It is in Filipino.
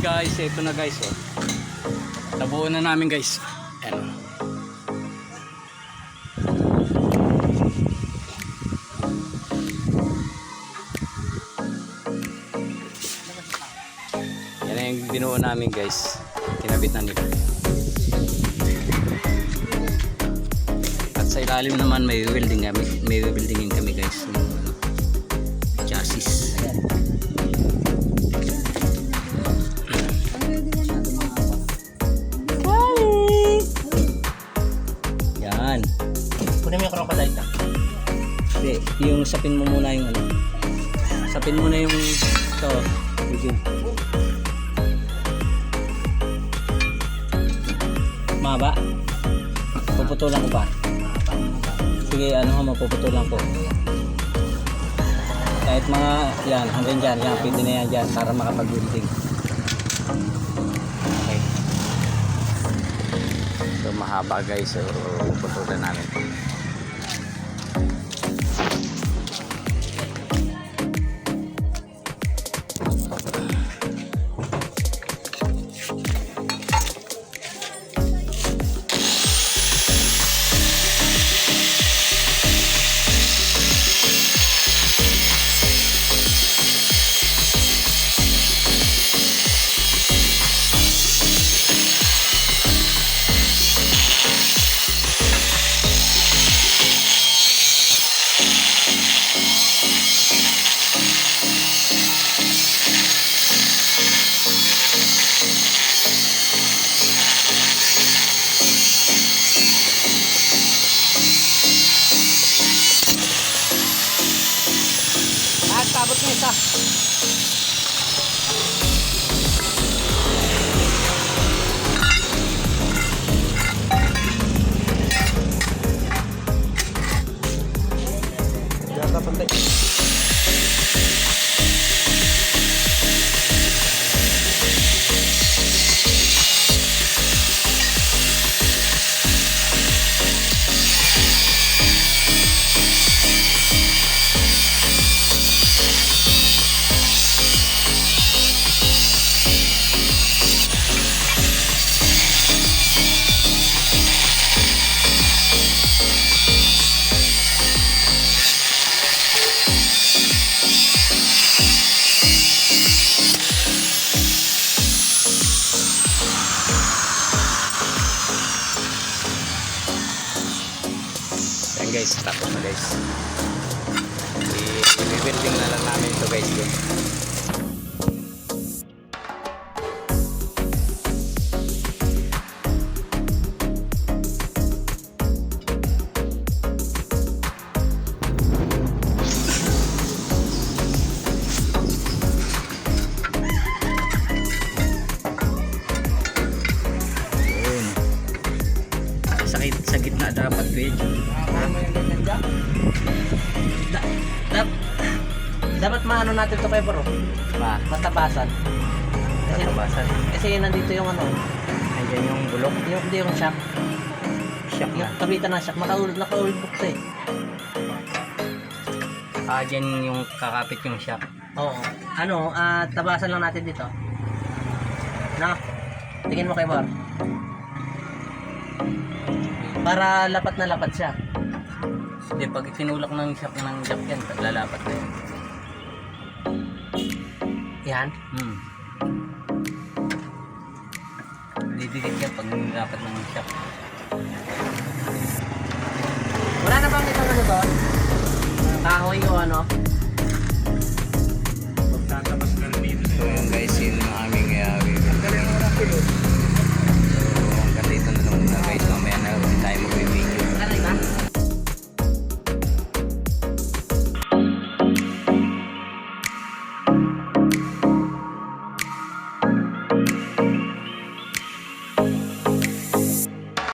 guys, ito na guys oh. Nabuo na namin guys. Ayan. Yan na yung binuo namin guys. Kinabit na nila. At sa ilalim naman may welding kami. May weldingin kami guys. Yung, Kunin mo yung crocodile ka. Hindi, yung sapin mo muna yung ano. Sapin mo na yung ito. Yung Maba? Puputulan ko pa. Sige, ano ha, mapuputulan ko. Kahit mga, yan, hanggang dyan, yan, pwede na yan dyan para makapag-building. Okay. So, mahaba guys, so puputulan namin. Ah, tabot mo isa. Guys, tapos na guys. I- I-building na lang namin ito guys. Yun. Gitna dapat pwede. Da, dap, dapat maano natin to kay bro. Ma, Matabasan. Kasi, Matabasan. kasi nandito yung ano, Nandiyan yung bulok. yung, hindi yung shock. Shock na. Yung kabitan ng shock, nakaulog, nakaulog to eh. Ah, dyan yung kakapit yung shock. Oo. Ano, ah, tabasan lang natin dito. Na, tingin mo kay Bar. Para lapat na lapat siya. Hindi, pag tinulak ng shock ng jack yan, lalapat na yan. Yan. Hmm. Didikit yan pag nilapat ng shock. Wala na bang itong ano doon? Kahoy o ano?